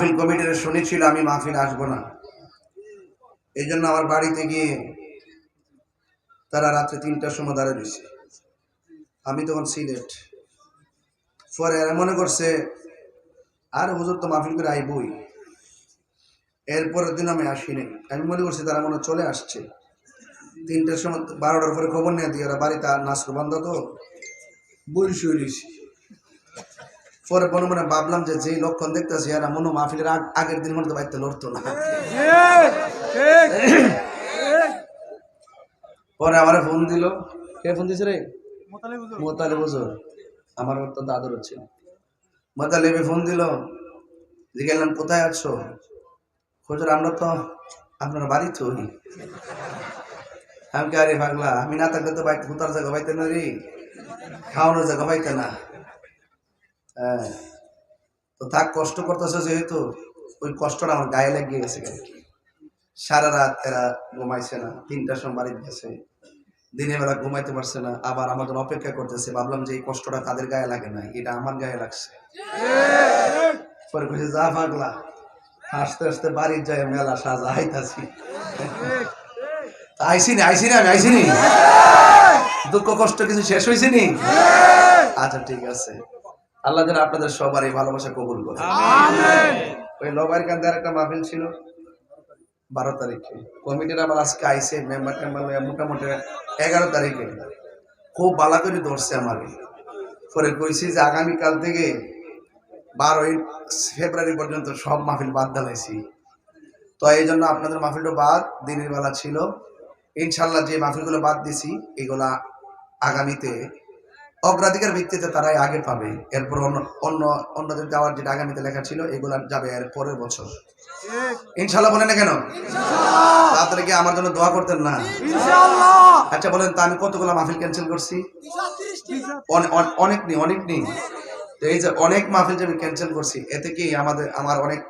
মাহফিল কমিটির শুনেছিল, আমি মাহফিল আসব না। এই জন্য আমার বাড়িতে গিয়ে তারা রাত্রে তিনটার সময় দাঁড়িয়ে রয়েছে। আমি তখন সিলেট। পরে এরা মনে করছে, আর হুজুর তো মাহফিল করে আইবই। এরপরের দিন আমি আসিনি আমি মনে করছি তারা মনে চলে আসছে। তিনটার সময়, বারোটার পরে খবর নিয়ে দিয়ে ওরা বাড়িতে নাচর বন্ধ তো বই শুয়ে পরে মনে মনে ভাবলাম যে যেই লক্ষণ দেখতেছি, এরা মনে মাহফিলের আগের দিন মনে তো বাড়িতে লড়তো না। পরে আমার ফোন দিল। কে ফোন দিছে রে? মোতালে বুঝো আমার অত্যন্ত আদর হচ্ছে মোতালেবে ফোন দিল। যে গেলাম, কোথায় আছো? খোঁজর আমরা তো আপনার বাড়ি তো আমি আরে পাগলা? আমি না থাকলে তো বাইক ভূতার জায়গা পাইতে না রে। খাওয়ানোর জায়গা পাইতে না। হ্যাঁ। তো থাক কষ্ট করতেছে যেহেতু, ওই কষ্টটা আমার গায়ে লাগিয়ে গেছে সারা রাত এরা ঘুমাইছে না, তিনটার সময় বাড়ি গেছে, দিনের বেলা ঘুমাইতে পারছে না, আবার আমাদের অপেক্ষা করতেছে, ভাবলাম যে এই কষ্টটা তাদের গায়ে লাগে না, এটা আমার গায়ে লাগছে। পরে যা পাগলা, হাসতে হাসতে বাড়ির যায় মেলা সাজা, আইতাছি। আইসি নি, আইসি আমি, আইসি নি? দুঃখ কষ্ট কিছু শেষ হয়েছে নি? আচ্ছা ঠিক আছে। আল্লাহ যেন আপনাদের সবার এই ভালোবাসা কবুল করে। ওই লবাইর কান্দে আর একটা মাহফিল ছিল বারো তারিখে। কমিটির আবার আজকে আইসে মেম্বার টেম্বার মোটামুটি এগারো তারিখে। খুব বালা করে ধরছে আমাকে। পরে কইছি যে আগামীকাল থেকে বারোই ফেব্রুয়ারি পর্যন্ত সব মাহফিল বাদ দালাইছি তো এই জন্য আপনাদের মাহফিলটা বাদ দিনের বেলা ছিল। ইনশাল্লাহ যে মাহফিলগুলো বাদ দিছি এগুলা আগামীতে অগ্রাধিকার ভিত্তিতে তারাই আগে পাবে। এরপর অন্য অন্য অন্যদের যাওয়ার যেটা আগামীতে লেখা ছিল এগুলা যাবে এর পরের বছর। ইনশাল্লাহ বলেন না কেন? তাড়াতাড়ি কি আমার জন্য দোয়া করতেন না। আচ্ছা বলেন তা আমি কতগুলো মাহফিল ক্যান্সেল করছি? অনে- অনে- অনেক নেই অনেক নেই। তো এই যে অনেক মাহফিল যে আমি ক্যান্সেল করছি এতে কি আমাদের আমার অনেক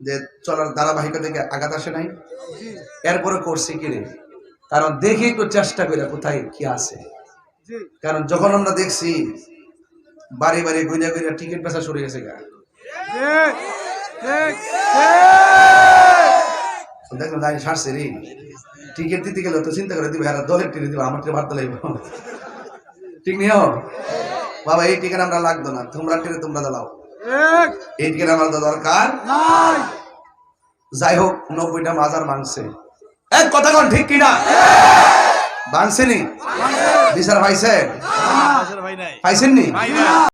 যে চলার ধারাবাহিকতা থেকে আঘাত আসে নাই? এরপরে করছি কি রে? কারণ দেখি তো চেষ্টা করে কোথায় কি আছে। কারণ যখন আমরা দেখছি বাড়ি বাড়ি গুইনা গুইনা টিকিট বেচা সরে গেছে গা। দেখলাম দাঁড়িয়ে সারছে রে। টিকিট দিতে গেলে তো চিন্তা করে দিবে আর দলের টিকিট দিবে আমার টিকিট লাগবে ঠিক বাবা এই টিকিট আমরা লাগতো না তোমরা টিকিট তোমরা দাও। এই টিকিট আমার দরকার। যাই হোক নব্বইটা মাজার মাংসে এক কথা কন ঠিক কিনা? বাংসেনি বিচার পাইছে পাইছেন নি